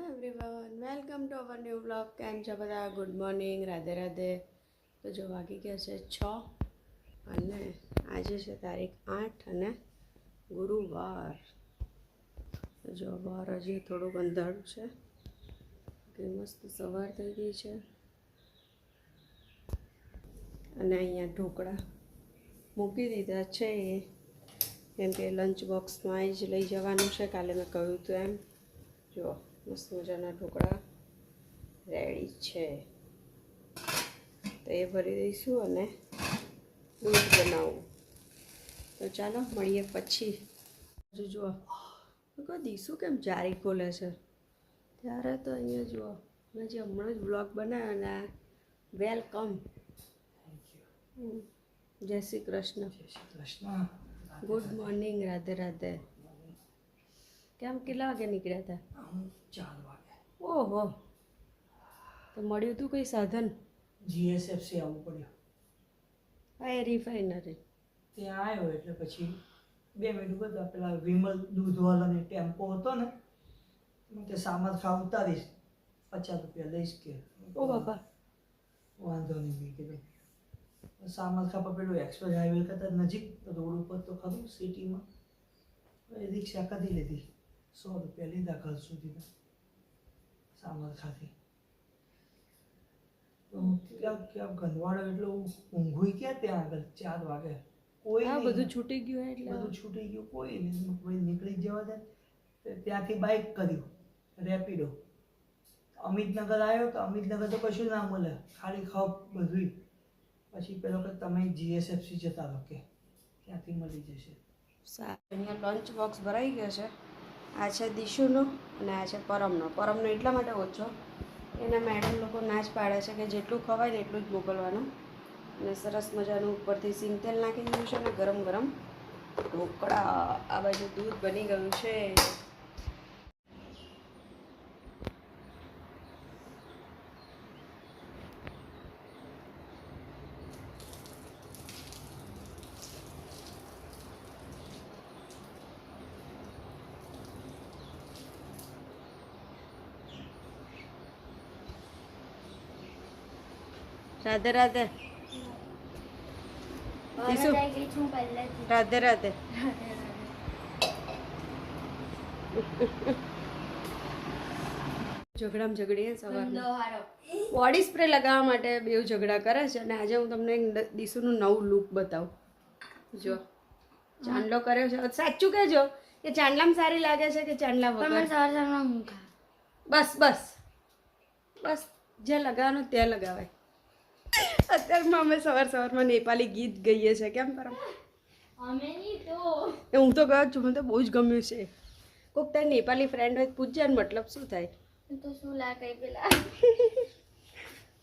Everyone welcome to our new blog કેમ છો બધા? Good morning Radhe Radhe. તો જો વાગી ગયા છે છ અને આજે છે તારીખ આઠ અને ગુરુવાર. જો બહાર હજી થોડુંક અંધારું છે. કે મસ્ત સવાર થઈ ગઈ છે. અને અહીંયા ઢોકળા મૂકી દીધા છે. કેમ કે લંચ બોક્સમાં જ લઈ જવાનું છે. કાલે મેં કહ્યું હતું એમ. જો મસ્ત મજાના ઢોકળા રેડી છે. તો એ ભરી દઈશું અને દૂધ બનાવવું તો ચાલો મળીએ પછી. હજુ જુઓ. કહો દીશું કેમ જારી ખોલે છે? ત્યારે તો અહીંયા જુઓ. મેં જે હમણાં જ બ્લોગ બનાવ્યો ને વેલકમ જય શ્રી કૃષ્ણ. જય Shri Krishna. Good morning Radhe Radhe. કેમ કેટલા વાગે નીકળ્યા હતા? હું ચાર વાગે. ઓહો. તો મળ્યું તું કઈ સાધન? જીએસએફસી આવવું પડ્યું. હા એ રિફાઇનરી ત્યાં આવ્યો એટલે પછી બે મિનિટ બધા પેલા વિમલ દૂધવાળાની ટેમ્પો હતો ને હું તે સામાન ખા ઉતારીશ. પચાસ રૂપિયા લઈશ કે. ઓ બાપા. વાંધો નહીં મેં કીધું. સામાન ખાપા પેલું એક્સપ્રેસ હાઈવે કરતાં નજીક રોડ ઉપર તો ખરું સિટીમાં રિક્ષા કદી લીધી. સો રૂપિયા લીધા ઘર સુધીના સામાન ખાથી તો હું ક્યાં ક્યાં એટલે ઊંઘું ક્યાં ત્યાં આગળ? ચાર વાગે. કોઈ હા બધું છૂટી ગયું એટલે. બધું છૂટી ગયું કોઈ ભાઈ નીકળી જવા દે. ત્યાંથી બાઇક કર્યું રેપિડો અમિતનગર આવ્યો તો અમિતનગર તો કશું ના મળે. ખાલી ખાવ બધું પછી પેલો કે તમે જીએસએફસી જતા રહો. કે ત્યાંથી મળી જશે. અહીંયા લંચ બોક્સ ભરાઈ ગયો છે. આ છે દીશુનો અને આ છે પરમનો. પરમનો એટલા માટે ઓછો. એના મેડમ લોકો ના પાડે છે કે જેટલું ખવાય ને એટલું જ મોકલવાનું. અને સરસ મજાનું ઉપરથી સિંગ તેલ નાખી દીધું છે અને ગરમ ગરમ. ઢોકળા. આ બાજુ દૂધ બની ગયું છે. રાધે રાધે. રાધે રાધે. ઝઘડામાં ઝઘડીએ સવારમાં. બોડી સ્પ્રે લગાવવા માટે બે ઝઘડા કરે છે અને આજે હું તમને એક દ- નવું લુક બતાવું. જો. ચાંદલો કર્યો છે. સાચું કહેજો કે ચાંદલામાં સારી લાગે છે કે ચાંદલા વગર? બસ બસ. બસ. જે લગાવવાનું તે લગાવાય. અત્યારમાં અમે સવાર સવારમાં નેપાલી ગીત ગઈએ છીએ કેમ પરમ? હું તો ગયો છું મને તો બહુ જ ગમ્યું છે. કોઈક તારી નેપાલી ફ્રેન્ડ હોય તો પૂછજે ને મતલબ શું થાય.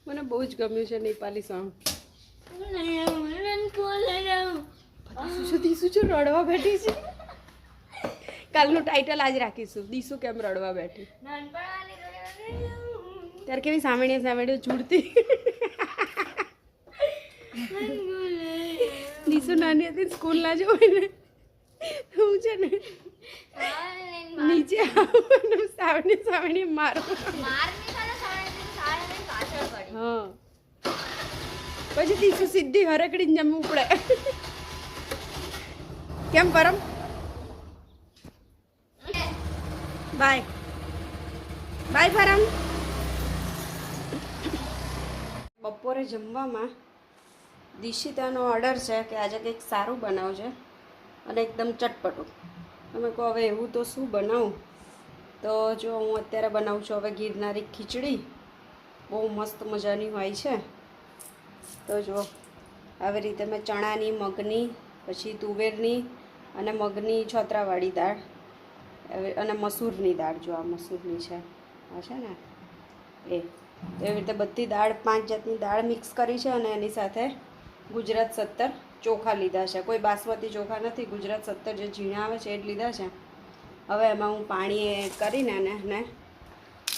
મને બહુ જ ગમ્યું છે નેપાલી સોંગ શું દીસુ છું રડવા બેઠી છે. કાલનું ટાઇટલ આજ રાખીશું દીસુ કેમ રડવા બેઠી. ત્યારે કેવી સામેણી સામેણીએ છૂટતી દીસુ નાની હતી સ્કૂલ ના જવું હું છે ને નીચે આવું સાવણી સાવણી મારો. પછી દીસુ સીધી હરકડી જમવું પડે. કેમ પરમ? બાય. બાય પરમ. બપોરે જમવામાં દિશિતાનો ઓર્ડર છે કે આજે કંઈક સારું બનાવજે અને એકદમ ચટપટું. તમે કહો, હવે એવું તો શું બનાવું? તો જો હું અત્યારે બનાવું છું હવે ગિરનારી ખીચડી. બહુ મસ્ત મજાની હોય છે. તો જો, આવી રીતે મેં ચણાની, મગની, પછી તુવેરની અને મગની છોતરાવાળી દાળ અને મસૂરની દાળ જો આ મસૂરની છે. આ છે ને? એ. એવી રીતે બધી દાળ પાંચ જાતની દાળ મિક્સ કરી છે અને એની સાથે ગુજરાત સત્તર ચોખા લીધા છે. કોઈ બાસમતી ચોખા નથી, ગુજરાત સત્તર જે ઝીણા આવે છે એ જ લીધા છે. હવે એમાં હું પાણી એડ કરીને એને એને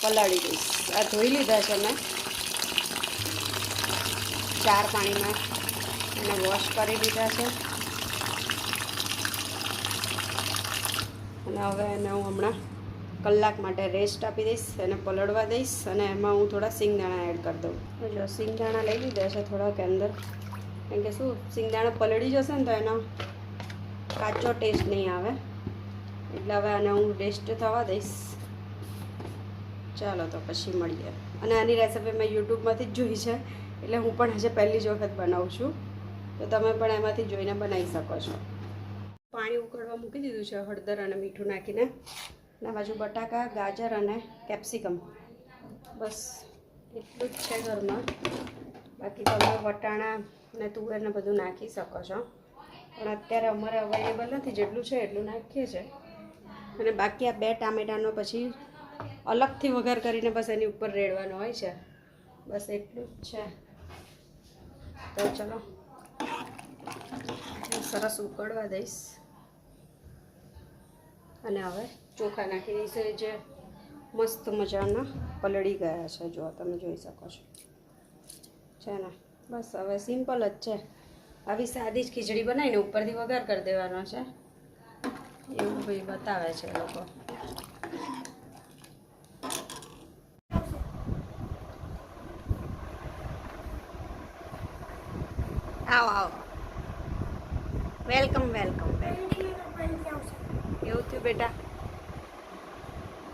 પલાળી દઈશ. આ ધોઈ લીધા છે મેં. ચાર પાણીમાં એને વોશ કરી લીધા છે. અને હવે એને હું હમણાં કલાક માટે રેસ્ટ આપી દઈશ, એને પલળવા દઈશ અને એમાં હું થોડા સિંગદાણા એડ કરી દઉં. જો સિંગદાણા લઈ લીધા છે થોડાક અંદર કેમ કે શું, સિંગદાણા પલળી જશે ને તો એનો કાચો ટેસ્ટ નહીં આવે. એટલે હવે આને હું રેસ્ટ થવા દઈશ. ચાલો તો પછી મળીએ. અને આની રેસિપી મેં યુટ્યુબમાંથી જ જોઈ છે. એટલે હું પણ હજી પહેલી જ વખત બનાવું છું. તો તમે પણ એમાંથી જોઈને બનાવી શકો છો. પાણી ઉકળવા મૂકી દીધું છે, હળદર અને મીઠું નાખીને. અને બાજુ બટાકા, ગાજર અને કેપ્સિકમ બસ, એટલું જ છે ઘરમાં. બાકી તમે વટાણા અને તુવેરને બધું નાખી શકો છો. પણ અત્યારે અમારે અવેલેબલ નથી, જેટલું છે એટલું નાખીએ છીએ અને બાકી આ બે ટામેટાનો પછી અલગથી વઘાર કરીને બસ એની ઉપર રેડવાનો હોય છે. બસ એટલું જ છે. તો ચલો સરસ ઉકળવા દઈશ. અને હવે ચોખા નાખી દઈશું જે મસ્ત મજાના પલળી ગયા છે, જો તમે જોઈ શકો છો. છે ને? બસ હવે સિમ્પલ જ છે. આવી સાદી જ ખીચડી બનાવીને ઉપરથી વઘાર કરી દેવાનો છે. એવું ભાઈ બતાવે છે લોકો. આવો આવો. વેલકમ વેલકમ એવું થયું બેટા?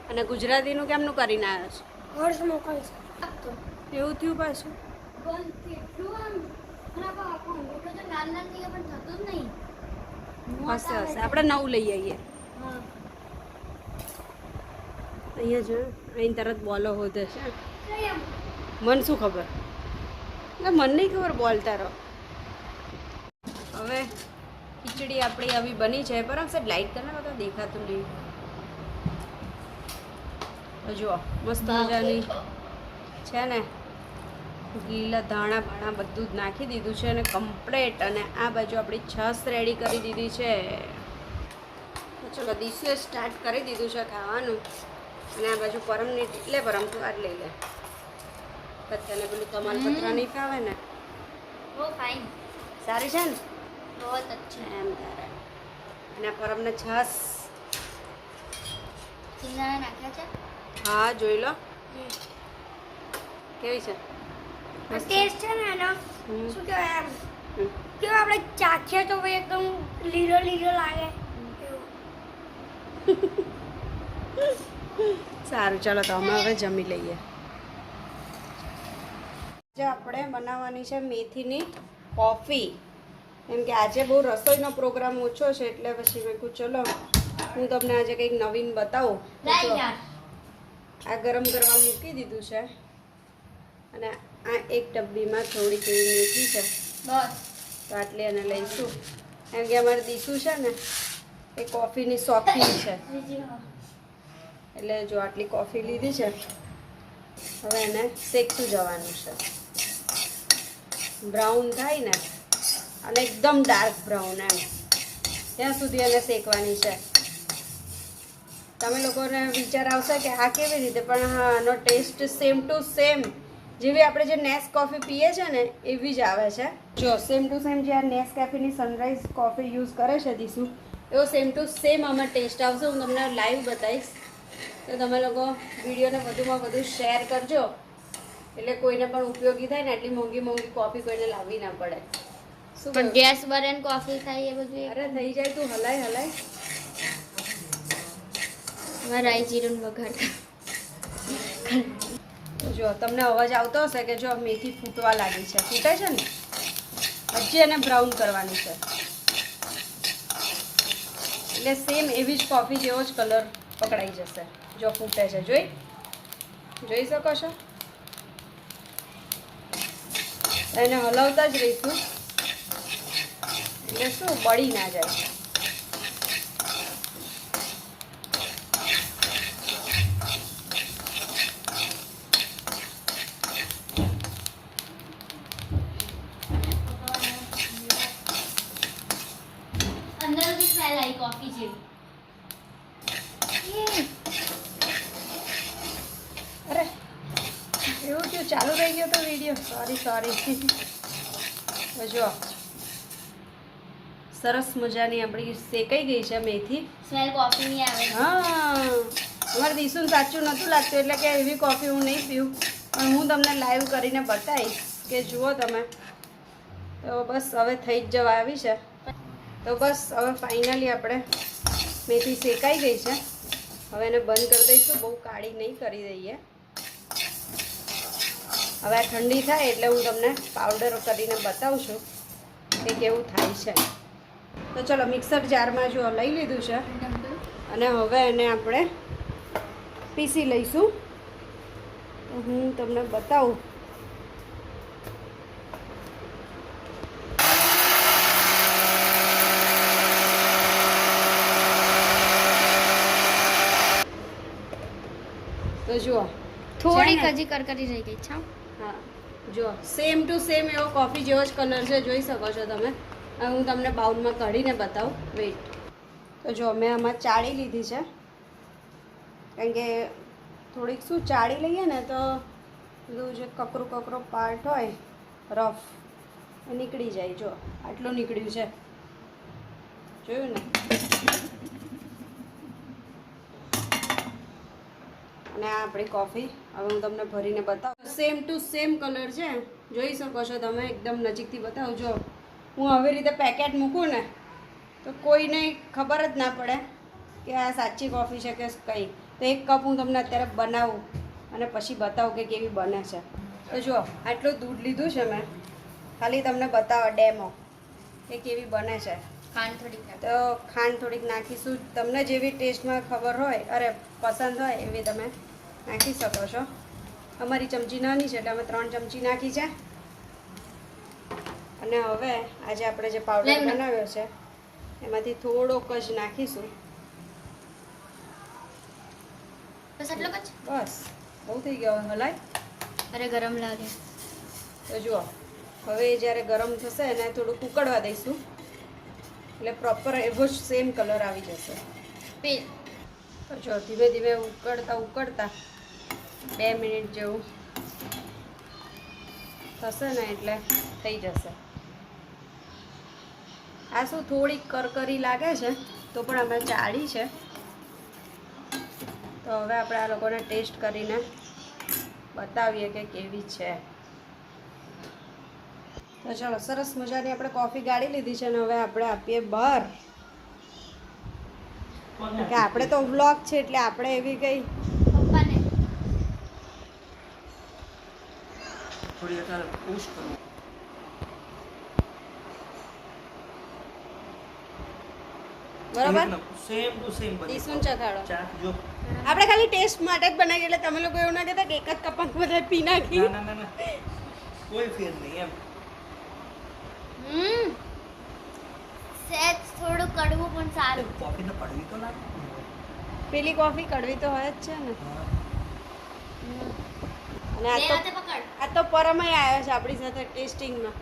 અને ગુજરાતીનું કેમનું કરીને આવ્યો છે? એવું થયું પાછું? પણ કેટલું આમ ખરાબ આખું એટલું તો લાલ લાલ થઈ પણ થતું જ નહીં. હશે હશે આપણે નવું લઈ આવીએ. અહીંયા જો અહીં તરત બોલો હોતે છે. મન શું ખબર? એટલે મન નહીં ખબર બોલતા રહો હવે ખીચડી આપણી આવી બની છે. બરાબર સાહેબ લાઈટ તને તો દેખાતું નહીં. જુઓ મસ્ત મજાની છે ને? લીલા ધાણા ભાણા બધું જ નાખી દીધું છે અને કમ્પ્લેટ અને આ બાજુ આપણી છસ રેડી કરી દીધી છે. ચલો દીસીએ સ્ટાર્ટ કરી દીધું છે ખાવાનું. અને આ બાજુ પરમની એટલે પરમ વાર લઈ લે. બધાને પેલું તમાલપત્ર નહીં ખાવે ને? સારી છે ને? બહુ જ અચ્છા. એમ તારે. અને પરમને છસ નાખ્યા છે? હા જોઈ લો. કેવી છે? ટેસ્ટ છે ને એનો. શું કહેવાય એમ. કેવું આપણે ચાખીએ તો ભાઈ એકદમ લીલો લીલો લાગે. સારું ચાલો તો અમે હવે જમી લઈએ. આજે આપણે બનાવવાની છે મેથીની કોફી. કેમ કે આજે બહુ રસોઈનો પ્રોગ્રામ ઓછો છે એટલે પછી મેં કહ્યું ચલો હું તમને આજે કંઈક નવીન બતાવું. આ ગરમ કરવા મૂકી દીધું છે. અને આ એક ડબ્બીમાં થોડીક એવી મેથી છે. બસ. તો આટલી એને લઈશું. કારણ કે અમારે દીશું છે ને એ કોફીની શોખીન છે. એટલે જો આટલી કોફી લીધી છે હવે એને શેકતું જવાનું છે. બ્રાઉન થાય ને અને એકદમ ડાર્ક બ્રાઉન એમ. ત્યાં સુધી એને શેકવાની છે. તમે લોકોને વિચાર આવશે કે આ કેવી રીતે પણ હા આનો ટેસ્ટ સેમ ટુ સેમ. જેવી આપણે જે નેસ કોફી પીએ છે ને એવી જ આવે છે. જો સેમ ટુ સેમ જે આ નેસ કેફીની સનરાઈઝ કોફી યુઝ કરે છે દીશું એવો સેમ ટુ સેમ આમાં ટેસ્ટ આવશે. હું તમને લાઈવ બતાવીશ. તો તમે લોકો વિડીયોને વધુમાં વધુ શેર કરજો. એટલે કોઈને પણ ઉપયોગી થાય ને એટલી મોંઘી મોંઘી કોફી કોઈને લાવવી ના પડે. શું પણ ગેસ બરે કોફી થાય એ બધું અરે થઈ જાય તું હલાય હલાય. રાઈ જીરું વઘાર જો, તમને અવાજ આવતો હશે કે જો મેથી ફૂટવા લાગી છે? ફૂટે છે ને? હજી એને બ્રાઉન કરવાની છે. એટલે સેમ એવી જ કોફી જેવો જ કલર પકડાઈ જશે, જો ફૂટે છે. જોઈ? જોઈ શકો છો? એને હલાવતા જ રહીશું. એટલે શું, બળી ના જાય અંદર બી સ્મેલ આવી કોફી જેવી અરે એવું થયું ચાલુ રહી ગયો તો વીડિયો સોરી સોરી જો સરસ મજાની આપણી શેકાઈ ગઈ છે મેથી. સ્મેલ કોફી ની આવે હા. અમારે દીશુને સાચું નહોતું લાગતું એટલે કે એવી કોફી હું નહીં પીવું. પણ હું તમને લાઈવ કરીને બતાવીશ કે જુઓ તમે. તો બસ હવે થઈ જ જવા આવી છે. તો બસ હવે ફાઇનલી આપણે મેથી શેકાઈ ગઈ છે. હવે એને બંધ કરી દઈશું. બહુ કાળી નહીં કરી દઈએ. હવે આ ઠંડી થાય એટલે હું તમને પાવડર કરીને બતાવું છું કે કેવું થાય છે. તો ચલો મિક્સર જારમાં જો લઈ લીધું છે અને હવે એને આપણે પીસી લઈશું. તો હું તમને બતાવું. તો જુઓ. થોડીક હજી કરકરી રહી ગઈ છે હા. જો સેમ ટુ સેમ એવો કોફી જેવો જ કલર છે, જોઈ શકો છો તમે. હું તમને બાઉલમાં કાઢીને બતાવું. વેઇટ તો જો, મેં આમાં ચાળી લીધી છે. કારણ કે થોડીક શું ચાળી લઈએ ને તો પેલું જે કકરું કકરો પાર્ટ હોય રફ એ નીકળી જાય. જો, આટલું નીકળ્યું છે. જોયું ને? અને આ આપણી કોફી હવે હું તમને ભરીને બતાવું. સેમ ટુ સેમ કલર છે. જોઈ શકો છો તમે એકદમ નજીકથી બતાવું જો હું આવી રીતે પેકેટ મૂકું ને તો કોઈને ખબર જ ના પડે કે આ સાચી કોફી છે કે કંઈ. તો એક કપ હું તમને અત્યારે બનાવું અને પછી બતાવું કે કેવી બને છે. તો જો આટલું દૂધ લીધું છે મેં. ખાલી તમને બતાવો ડેમો કે કેવી બને છે. ખાંડ થોડીક તો ખાંડ થોડીક નાખીશું. તમને જેવી ટેસ્ટમાં ખબર હોય અરે પસંદ હોય એવી તમે નાખી શકો છો. અમારી ચમચી નાની છે એટલે અમે ત્રણ ચમચી નાખી છે. અને હવે આજે આપણે જે પાવડર બનાવ્યો છે એમાંથી થોડોક જ નાખીશું. બસ એટલો જ? બસ બહુ થઈ ગયો હલાય અરે ગરમ લાગે. તો જુઓ હવે જ્યારે ગરમ થશે એને થોડુંક ઉકળવા દઈશું. એટલે પ્રોપર એવો જ સેમ કલર આવી જશે. તો જો ધીમે ધીમે ઉકળતા ઉકળતા બે મિનિટ જેવું. થશે ને એટલે થઈ જશે. આ શું થોડીક કરકરી લાગે છે, તો પણ અમે ચાળી છે. તો હવે આપણે આ લોકોને ટેસ્ટ કરીને બતાવીએ કે કેવી છે. તો ચલો, સરસ મજાની આપણે કોફી ગાળી લીધી છે અને હવે આપણે આપીએ બહાર. આપણે તો વ્લોગ છે એટલે આપણે એવી કઈ થોડી અત્યારે પુશ કરું બરાબર? સેમ ટુ સેમ ઈસુન ચખાડો. ચા જો. આપણે ખાલી ટેસ્ટ માટે જ બનાવી એટલે તમે લોકો એવું ના કહેતા કે એક જ કપાક બધા પી નાખી. ના ના ના ના. કોઈ ફેર નહીં એમ. હમ. સેજ થોડું કડવું પણ સારું. કોફી તો કડવી તો લાગે. પેલી કોફી કડવી તો હોય જ છે ને. અને આ તો પકડ. આ તો પરમય આવ્યો છે આપણી સાથે ટેસ્ટિંગમાં.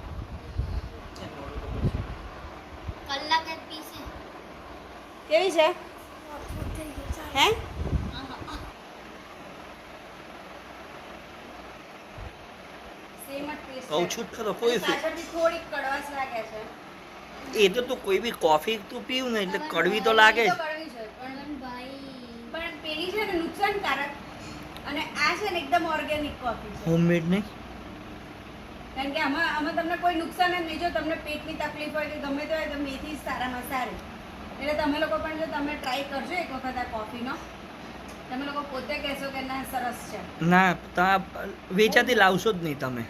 કલાક જ પીશે કેવી છે? હે? સેમ જ taste કહું છું. ખરો કોઈ થોડીક કડવાશ લાગે છે. એ તો તું કોઈ બી કોફી તું પીવું ને એટલે કડવી તો લાગે છે પણ પણ ભાઈ પણ પેલી છે ને નુકસાનકારક. અને આ છે ને એકદમ ઓર્ગેનિક કોફી છે. હોમમેડ નહીં કારણ કે આમાં આમાં તમને કોઈ નુકસાન જ નહીં. જો તમને પેટની તકલીફ હોય કે ગમે તે હોય તો મેથી સારામાં સારી. એટલે તમે લોકો પણ જો તમે ટ્રાય કરજો એક વખત આ કોફીનો તમે લોકો પોતે કહેશો કે ના સરસ છે. ના તા વેચાતી લાવશો જ નહીં તમે.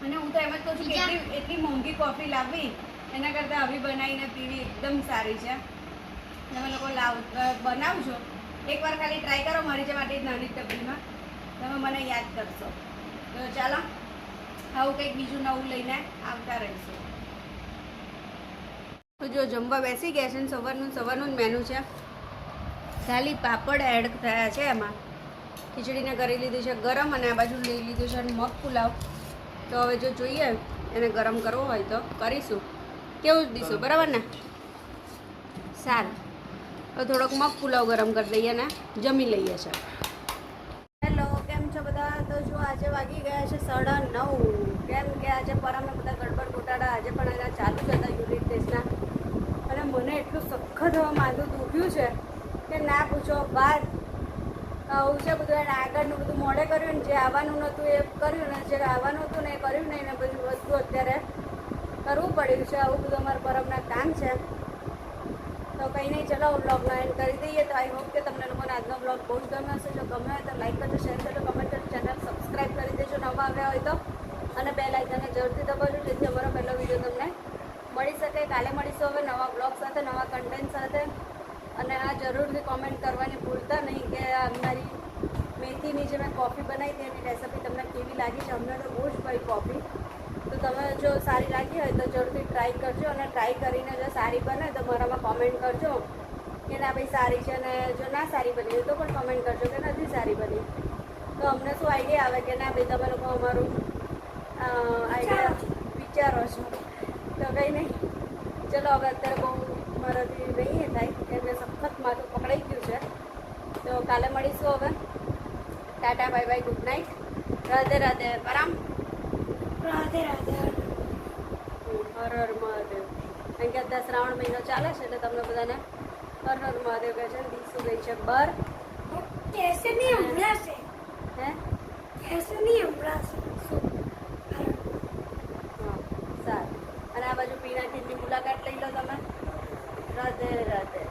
અને હું તો એમ જ કહું છું કે એટલી એટલી મોંઘી કોફી લાવવી એના કરતાં આવી બનાવીને પીવી એકદમ સારી છે. તમે લોકો લાવ બનાવજો. એકવાર ખાલી ટ્રાય કરો મારી જે માટે નાની ટપરીમાં. તમે મને યાદ કરશો. તો ચાલો, આવું કંઈક બીજું નવું લઈને આવતા રહીશું. તો જો જમવા બેસી ગયા છે ને સવારનું સવારનું જ મેનુ છે. ખાલી પાપડ એડ થયા છે એમાં. ખીચડીને કરી લીધી છે ગરમ અને આ બાજુ લઈ લીધું છે મગ પુલાવ. તો હવે જો જોઈએ એને ગરમ કરવો હોય તો કરીશું. કેવું જ દીશું, બરાબર ને? સારું. તો થોડોક મગ પુલાવ ગરમ કરી દઈએ ને જમી લઈએ છે. હેલો, કેમ છો બધા? તો જો આજે વાગી ગયા છે સાડા નવ. કેમ કે આજે પરમે બધા ગડબડ ગોટા આજે પણ એના ચાલુ જ હતા યુનિટ ટેસ્ટના અને મને એટલું સખત હવે માથું દુખ્યું છે કે ના પૂછો બાદ આવું છે બધું, એને આગળનું બધું મોડે કર્યું ને જે આવવાનું નહોતું એ કર્યું ને, જે આવવાનું હતું ને એ કર્યું નહીં ને બધું વસ્તુ અત્યારે કરવું પડ્યું છે. આવું બધું અમારા પરમના કામ છે. તો કંઈ નહીં, ચલો બ્લોગનો એન્ડ કરી દઈએ. તો આઈ હોપ કે તમને લોકોને આજનો બ્લોગ બહુ જ ગમ્યો હશે. જો ગમ્યો હોય તો લાઈક કરજો શેર કરજો કમેન્ટ કરજો ચેનલ સબસ્ક્રાઈબ કરી દેજો નવા આવ્યા હોય તો. અને બે લાઇકને જરૂરથી દબાવજો, જેથી અમારો પહેલો વીડિયો તમને મળી શકે. કાલે મળીશું હવે નવા બ્લોગ સાથે, નવા કન્ટેન્ટ સાથે. અને આ જરૂરથી કોમેન્ટ કરવાની ભૂલતા નહીં કે મારી મેથીની જે મેં કોફી બનાવી હતી, એની રેસિપી તમને કેવી લાગી છે? અમને તો બહુ જ ભાઈ કોફી તો તમે જો સારી લાગી હોય તો જરૂરથી ટ્રાય કરજો અને ટ્રાય કરીને જો સારી બને તો મારામાં કોમેન્ટ કરજો કે ના ભાઈ સારી છે અને જો ના સારી બની હોય તો પણ કોમેન્ટ કરજો કે નથી સારી બની. તો અમને શું આઈડિયા આવે કે ના ભાઈ તમે લોકો અમારું આઈડિયા વિચારો છો. તો કંઈ નહીં ચલો હવે અત્યારે બહુ મારાથી નહીં થાય કેમ કે સખત માથું પકડાઈ ગયું છે. તો કાલે મળીશું હવે. Tata bye bye good night. Radhe Radhe પરામ Radhe Radhe. Har Har Mahadev. કારણ કે અત્યારે શ્રાવણ મહિનો ચાલે છે એટલે તમને બધાને હર હર મહાદેવ કહે છે દીસુ ગઈ છે બર. કેસે નહીં હમણાં છે. હે? કેસે નહીં હમણાં છે સારું. અને આ બાજુ પીણા ખીરની મુલાકાત લઈ લો તમે. રાધે રાધે.